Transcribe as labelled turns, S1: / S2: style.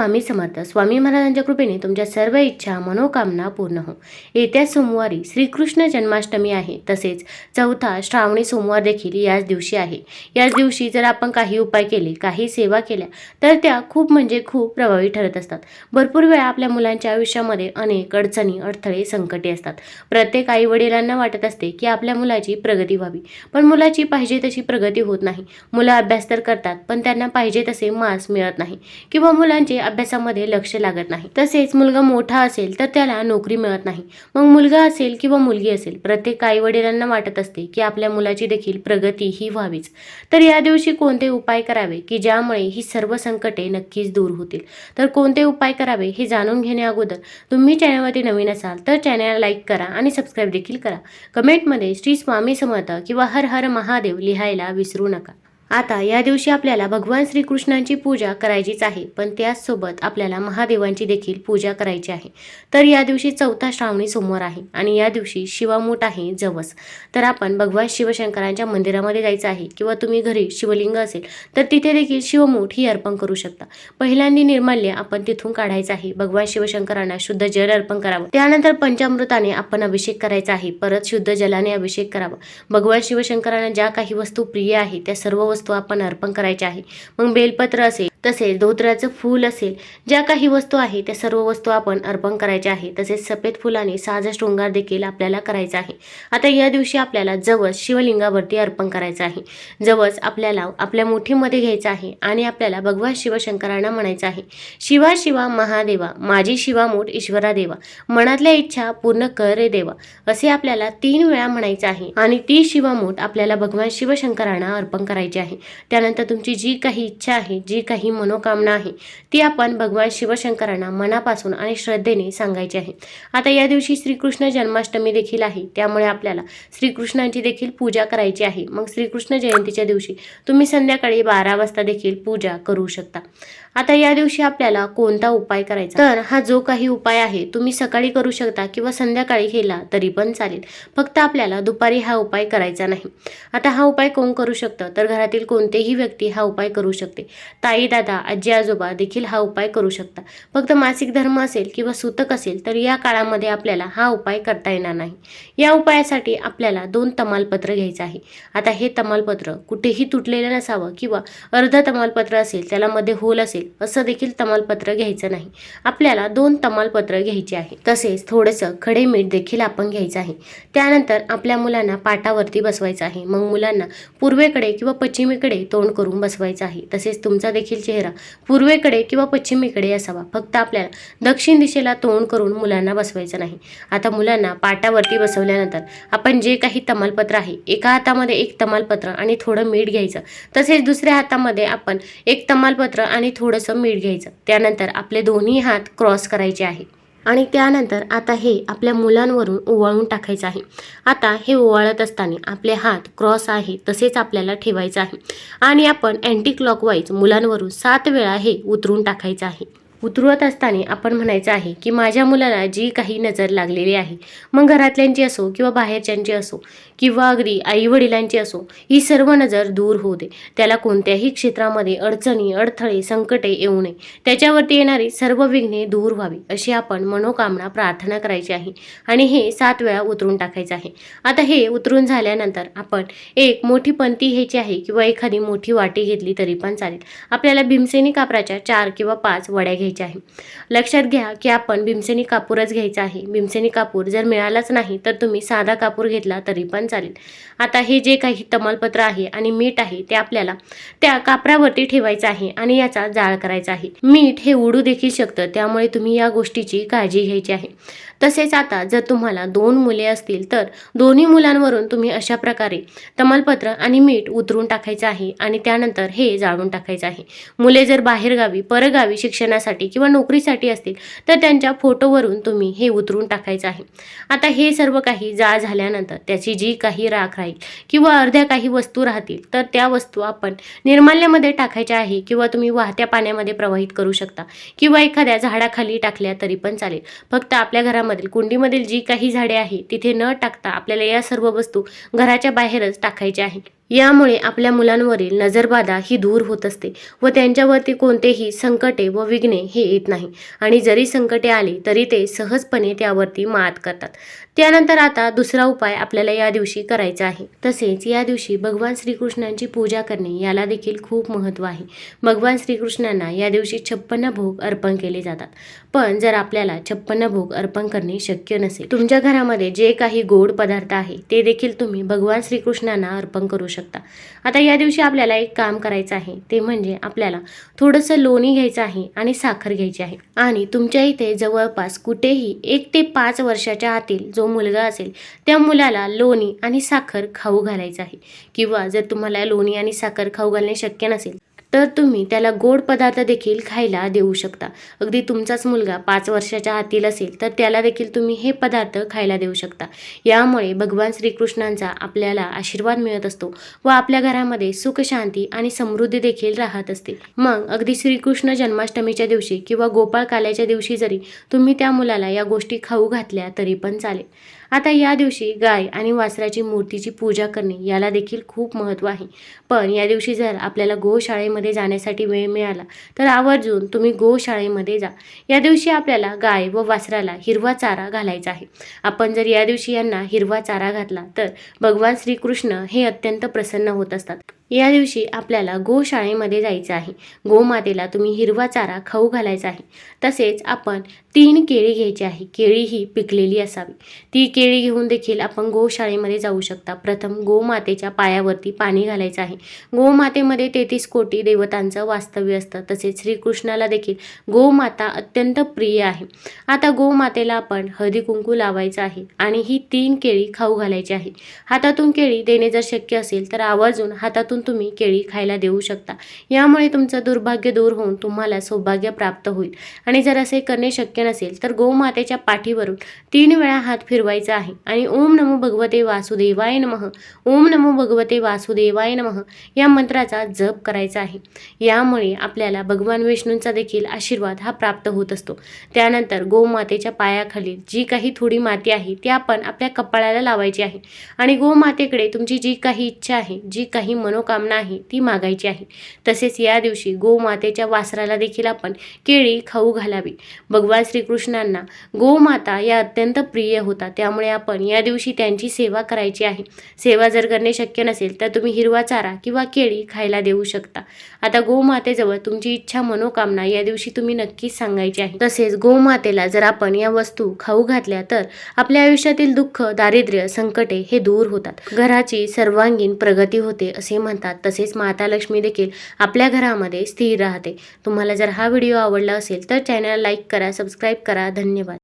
S1: स्वामी समर्थ स्वामी महाराजांच्या कृपेने तुमच्या सर्व इच्छा मनोकामना पूर्ण हो. येत्या सोमवारी श्रीकृष्ण जन्माष्टमी आहे. तसेच चौथा श्रावणी सोमवार देखील याच दिवशी आहे. याच दिवशी जर आपण काही उपाय केले काही सेवा केल्या तर त्या खूप म्हणजे खूप प्रभावी ठरत असतात. भरपूर वेळा आपल्या मुलांच्या आयुष्यामध्ये अनेक अडचणी अडथळे संकटे असतात. प्रत्येक आई वडिलांना वाटत असते की आपल्या मुलाची प्रगती व्हावी. पण मुलाची पाहिजे तशी प्रगती होत नाही. मुलं अभ्यास तर करतात पण त्यांना पाहिजे तसे मार्क्स मिळत नाही. किंवा मुलांचे अभ्यासामध्ये लक्ष लागत नाही. तसेच मुलगा मोठा असेल तर त्याला नोकरी मिळत नाही. मग मुलगा असेल किंवा मुलगी असेल प्रत्येक आई वडिलांना वाटत असते की आपल्या मुलाची देखील प्रगती ही व्हावीच. तर या दिवशी कोणते उपाय करावे की ज्यामुळे ही सर्व संकटे नक्कीच दूर होतील? तर कोणते उपाय करावे हे जाणून घेण्या अगोदर तुम्ही चॅनलवरती नवीन असाल तर चॅनलला लाईक करा आणि सबस्क्राईब देखील करा. कमेंटमध्ये श्री स्वामी समर्थ किंवा हर हर महादेव लिहायला विसरू नका. आता या दिवशी आपल्याला भगवान श्रीकृष्णांची पूजा करायचीच आहे पण त्याचसोबत आपल्याला महादेवांची देखील पूजा करायची आहे. तर या दिवशी चौथा श्रावणी सोमवार आहे आणि या दिवशी शिवामूठ आहे जवस. तर आपण भगवान शिवशंकरांच्या मंदिरामध्ये जायचं आहे किंवा तुम्ही घरी शिवलिंग असेल तर तिथे देखील शिवमूठ ही अर्पण करू शकता. पहिल्यांदा निर्माल्य आपण तिथून काढायचं आहे. भगवान शिवशंकरांना शुद्ध जल अर्पण करावं. त्यानंतर पंचामृताने आपण अभिषेक करायचा आहे. परत शुद्ध जलाने अभिषेक करावा. भगवान शिवशंकरांना ज्या काही वस्तू प्रिय आहे त्या सर्व वस्तू आपण अर्पण करायच्या आहे. मग बेलपत्र असेल तसेच धोत्राचं फूल असेल ज्या काही वस्तू आहे त्या सर्व वस्तू आपण अर्पण करायच्या आहे तसेच सफेद फुलाने साज शृंगार देखील आपल्याला करायचा आहे. आता या दिवशी आपल्याला जवस शिवलिंगावरती अर्पण करायचं आहे. जवस आपल्याला आपल्या मुठीमध्ये घ्यायचं आहे आणि आपल्याला भगवान शिवशंकरांना म्हणायचं आहे शिवा शिवा महादेवा माझी शिवामूठ ईश्वरा देवा मनातल्या इच्छा पूर्ण कर रे देवा असे आपल्याला तीन वेळा म्हणायचं आहे. आणि ती शिवामूठ आपल्याला भगवान शिवशंकरांना अर्पण करायची आहे. त्यानंतर तुमची जी काही इच्छा आहे जी काही मनोकामना आहे. ती आपण भगवान शिवशंकरांना मनापासून आणि श्रद्धेने सांगायची आहे. आता या दिवशी श्रीकृष्ण जन्माष्टमी देखील आहे. त्यामुळे आपल्याला श्रीकृष्णांची देखील पूजा करायची आहे. मग श्रीकृष्ण जयंतीच्या दिवशी तुम्ही संध्याकाळी बारा वाजता देखील पूजा करू शकता. आता या दिवशी आपल्याला कोणता उपाय करायचा? तर हा जो काही उपाय आहे तुम्ही सकाळी करू शकता किंवा संध्याकाळी केला तरी पण चालेल. फक्त आपल्याला दुपारी हा उपाय करायचा नाही. आता हा उपाय कोण करू शकतं? तर घरातील कोणतेही व्यक्ती हा उपाय करू शकते. ताई दादा आजी आजोबा देखील हा उपाय करू शकता फक्त मासिक धर्म असेल किंवा सूतक असेल तर या काळामध्ये आपल्याला हा उपाय करता येणार नाही. या उपायासाठी आपल्याला दोन तमालपत्र घ्यायचं आहे. आता हे तमालपत्र कुठेही तुटलेलं नसावं किंवा अर्ध तमालपत्र असेल त्याला मध्ये होल असेल असं देखील तमालपत्र घ्यायचं नाही. आपल्याला दोन तमालपत्र घ्यायचे आहे. तसेच थोडंसं खडे मीठ देखील आपण घ्यायचं आहे. त्यानंतर आपल्या मुलांना पाटावरती बसवायचं आहे. मग मुलांना पूर्वेकडे किंवा पश्चिमेकडे तोंड करून बसवायचं आहे. तसेच तुमचा देखील चेहरा पूर्वेकडे किंवा पश्चिमेकडे असावा. फक्त आपल्याला दक्षिण दिशेला तोंड करून मुलांना बसवायचं नाही. आता मुलांना पाटावरती बसवल्यानंतर आपण जे काही तमालपत्र आहे एका हातामध्ये एक तमालपत्र आणि थोडं मीठ घ्यायचं. तसेच दुसऱ्या हातामध्ये आपण एक तमालपत्र आणि थोडं थोडंसं मीठ घ्यायचं. त्यानंतर आपले दोन्ही हात क्रॉस करायचे आहे. आणि त्यानंतर आता हे आपल्या मुलांवरून ओवाळून टाकायचं आहे. आता हे ओवाळत असताना आपले हात क्रॉस आहे तसेच आपल्याला ठेवायचं आहे. आणि आपण अँटी क्लॉकवाईज मुलांवरून सात वेळा हे उतरून टाकायचं आहे. उतरवत असताना आपण म्हणायचं आहे की माझ्या मुलाला जी काही नजर लागलेली आहे मग घरातल्यांची असो किंवा बाहेरच्यांची असो किंवा अगदी आई वडिलांची असो ही सर्व नजर दूर होऊ दे. त्याला कोणत्याही क्षेत्रामध्ये अडचणी अडथळे संकटे येऊ नये. त्याच्यावरती येणारी सर्व विघ्ने दूर व्हावी अशी आपण मनोकामना प्रार्थना करायची आहे. आणि हे सात वेळा उतरून टाकायचं आहे. आता हे उतरून झाल्यानंतर आपण एक मोठी पंती घ्यायची आहे किंवा एखादी मोठी वाटी घेतली तरी पण चालेल. आपल्याला भीमसेनी कापराच्या चार किंवा पाच वड्या घ्यायच्या आहे. लक्षात घ्या की आपण भीमसेनी कापूरच घ्यायचा आहे. भीमसेनी कापूर जर मिळालाच नाही तर तुम्ही साधा कापूर घेतला तरी पण चालेल. आता हे जे काही तमालपत्र आहे आणि मीठ आहे ते आपल्याला त्या कापरावरती ठेवायचं आहे आणि याचा जाळ करायचा आहे. मीठ हे उडू देखील शकतं त्यामुळे तुम्ही या गोष्टीची काळजी घ्यायची आहे. तसेच आता जर तुम्हाला दोन मुले असतील तर दोन्ही मुलांवरून तुम्ही अशा प्रकारे तमालपत्र आणि मीठ उतरून टाकायचं आहे आणि त्यानंतर हे जाळून टाकायचं आहे. मुले जर बाहेरगावी परगावी शिक्षणासाठी किंवा नोकरीसाठी असतील तर त्यांच्या फोटोवरून तुम्ही हे उतरून टाकायचं आहे. आता हे सर्व काही जाळ झाल्यानंतर त्याची जी काही राख राहील किंवा अर्ध्या काही वस्तू राहतील तर त्या वस्तू आपण निर्माल्यामध्ये टाकायच्या आहे किंवा तुम्ही वाहत्या पाण्यामध्ये प्रवाहित करू शकता किंवा एखाद्या झाडाखाली टाकल्या तरी पण चालेल. फक्त आपल्या घरामधील कुंडीमधील जी काही झाडे आहे तिथे न टाकता आपल्याला या सर्व वस्तू घराच्या बाहेरच टाकायच्या आहे यामुळे आपल्या मुलांवरील नजरबाधा ही दूर होत असते व त्यांच्यावरती कोणतेही संकटे व विघ्ने हे येत नाही. आणि जरी संकटे आली तरी ते सहजपणे त्यावरती मात करतात. त्यानंतर आता दुसरा उपाय आपल्याला या दिवशी करायचा आहे. तसेच या दिवशी भगवान श्रीकृष्णांची पूजा करणे याला देखील खूप महत्त्व आहे. भगवान श्रीकृष्णांना या दिवशी छप्पन्न भोग अर्पण केले जातात. पण जर आपल्याला छप्पन्न भोग अर्पण करणे शक्य नसेल तुमच्या घरामध्ये जे काही गोड पदार्थ आहे ते देखील तुम्ही भगवान श्रीकृष्णांना अर्पण करू शकता. आता या दिवशी आपल्याला एक काम करायचं आहे ते म्हणजे आपल्याला थोडंसं लोणी घ्यायचं आहे आणि साखर घ्यायची आहे. आणि तुमच्या इथे जवळपास कुठेही एक ते पाच वर्षाच्या आतील जो मुलगा असेल त्या मुलाला लोणी आणि साखर खाऊ घालायचं आहे. किंवा जर तुम्हाला लोणी आणि साखर खाऊ घालणे शक्य नसेल तर तुम्ही त्याला गोड पदार्थ देखील खायला देऊ शकता. अगदी तुमचाच मुलगा पाच वर्षाच्या आतील असेल तर त्याला देखील तुम्ही हे पदार्थ खायला देऊ शकता. यामुळे भगवान श्रीकृष्णांचा आपल्याला आशीर्वाद मिळत असतो व आपल्या घरामध्ये सुख शांती आणि समृद्धी देखील राहत असते. मग अगदी श्रीकृष्ण जन्माष्टमीच्या दिवशी किंवा गोपाळ काल्याच्या दिवशी जरी तुम्ही त्या मुलाला या गोष्टी खाऊ घातल्या तरी पण चालेल. आता या दिवशी गाय आणि वासराची मूर्तीची पूजा करणे याला देखील खूप महत्त्व आहे. पण या दिवशी जर आपल्याला गोशाळेमध्ये जाण्यासाठी वेळ मिळाला तर आवर्जून तुम्ही गोशाळेमध्ये जा. या दिवशी आपल्याला गाय व वासराला हिरवा चारा घालायचा आहे. आपण जर या दिवशी यांना हिरवा चारा घातला तर भगवान श्रीकृष्ण हे अत्यंत प्रसन्न होत असतात. या दिवशी आपल्याला गोशाळेमध्ये जायचं आहे. गोमातेला तुम्ही हिरवा चारा खाऊ घालायचा आहे. तसेच आपण तीन केळी घ्यायची आहे. केळी ही पिकलेली असावी. ती केळी घेऊन देखील आपण गोशाळेमध्ये जाऊ शकता. प्रथम गोमातेच्या पायावरती पाणी घालायचं आहे. गोमातेमध्ये तेहतीस कोटी देवतांचं वास्तव्य असतं. तसेच श्रीकृष्णाला देखील गोमाता अत्यंत प्रिय आहे. आता गोमातेला आपण हळदी कुंकू लावायचं आहे आणि ही तीन केळी खाऊ घालायची आहे. हातातून केळी देणे जर शक्य असेल तर आवर्जून हातातून तुम्ही केळी खायला देऊ शकता. यामुळे तुमचं दुर्भाग्य दूर होऊन तुम्हाला सौभाग्य प्राप्त होईल. आणि जर असे करणे शक्य नसेल तर गोमातेच्या पाठीवरून तीन वेळा हात फिरवायचा आहे. आणि ओम नमो भगवते वासुदेवाय नमः. ओम नमो भगवते वासुदेवाय नमः. या मंत्राचा जप करायचा आहे. यामुळे आपल्याला भगवान विष्णूंचा देखील आशीर्वाद हा प्राप्त होत असतो. त्यानंतर गोमातेच्या पायाखाली जी काही थोडी माती आहे ती आपण आपल्या कपाळाला लावायची आहे. आणि गोमातेकडे तुमची जी काही इच्छा आहे जी काही मनोकामना आहे ती मागायची आहे. तसेच या दिवशी गोमातेच्या वासराला देखील आपण केळी खाऊ घालावी. भगवान श्रीकृष्णांना गोमाता या अत्यंत प्रिय होता. त्यामुळे आपण या दिवशी त्यांची सेवा करायची आहे. सेवा जर करणे शक्य नसेल तर तुम्ही हिरवा चारा किंवा केळी खायला देऊ शकता. आता गोमातेजवळ तुमची इच्छा मनोकामना या दिवशी तुम्ही नक्कीच सांगायची आहे. तसेच गोमातेला जर आपण या वस्तू खाऊ घातल्या तर आपल्या आयुष्यातील दुःख दारिद्र्य संकटे हे दूर होतात. घराची सर्वांगीण प्रगती होते असे म्हणतात. म्हणतात तसेच माता लक्ष्मी देखील आपल्या घरामध्ये स्थिर राहते. तुम्हाला जर हा व्हिडिओ आवडला असेल तर चॅनल लाईक करा सबस्क्राईब करा. धन्यवाद.